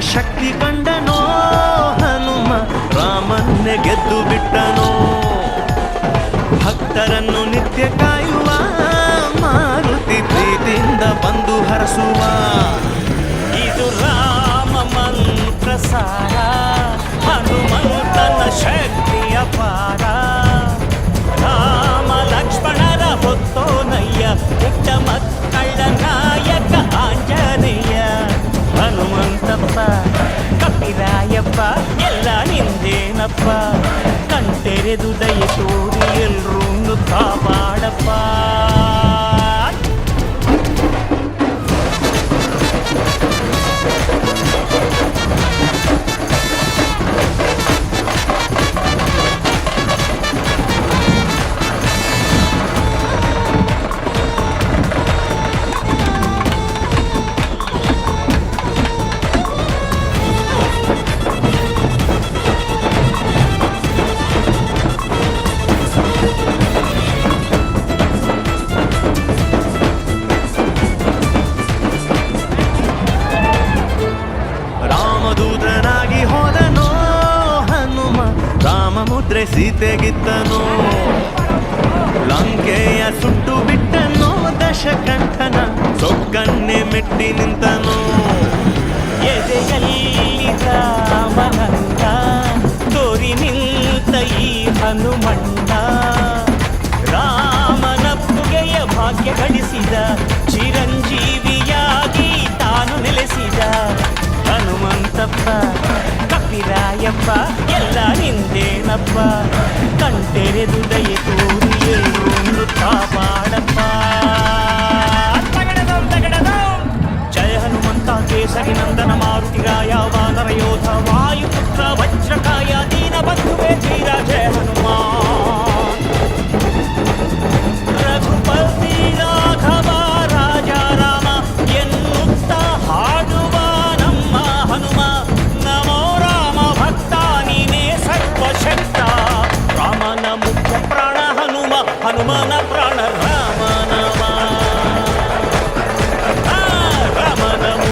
ಶಕ್ತಿ ಕಂಡನೋ ಹನುಮ ರಾಮನ್ನೇ ಗೆದ್ದು ಬಿಟ್ಟನೋ? ಭಕ್ತರನ್ನು ನಿತ್ಯ ಕಾಯುವ ಮಾರುತಿ ಪ್ರೀತಿಯಿಂದ ಬಂದು ಹರಸುವ. ಇದು ರಾಮ ಎಲ್ಲ ನಿಂದೇನಪ್ಪ ಕಣ್ತೆರೆದು ದಯ ತೋರಿ ಮುದ್ರೆ ಸೀತೆಗಿತ್ತನೋ. ಲಂಕೆಯ ಸುಟ್ಟು ಬಿಟ್ಟನು ದಶಕಂಠನ ಸೊಕ್ಕನ್ನೆ ಮೆಟ್ಟಿ ನಿಂತನು. ಎದೆಯಲ್ಲಿ ತೋರಿ ನಿಲ್ತ ಈ ಹನುಮಣ್ಣ ರಾಮನ ಪುಗೆಯ ಭಾಗ್ಯ ಗಳಿಸಿದ, ಚಿರಂಜೀವಿಯಾಗಿ ತಾನು ನೆಲೆಸಿದ. ಹನುಮಂತಪ್ಪ, ಕಪಿರಾಯಪ್ಪ ಎಲ್ಲ ನಿಂದೇನಪ್ಪ ಕಣ್ತೆರೆದು ದಯೆ ತೋರಿ ಎಲ್ಲರೂ ಕಾಪಾಡಪ್ಪ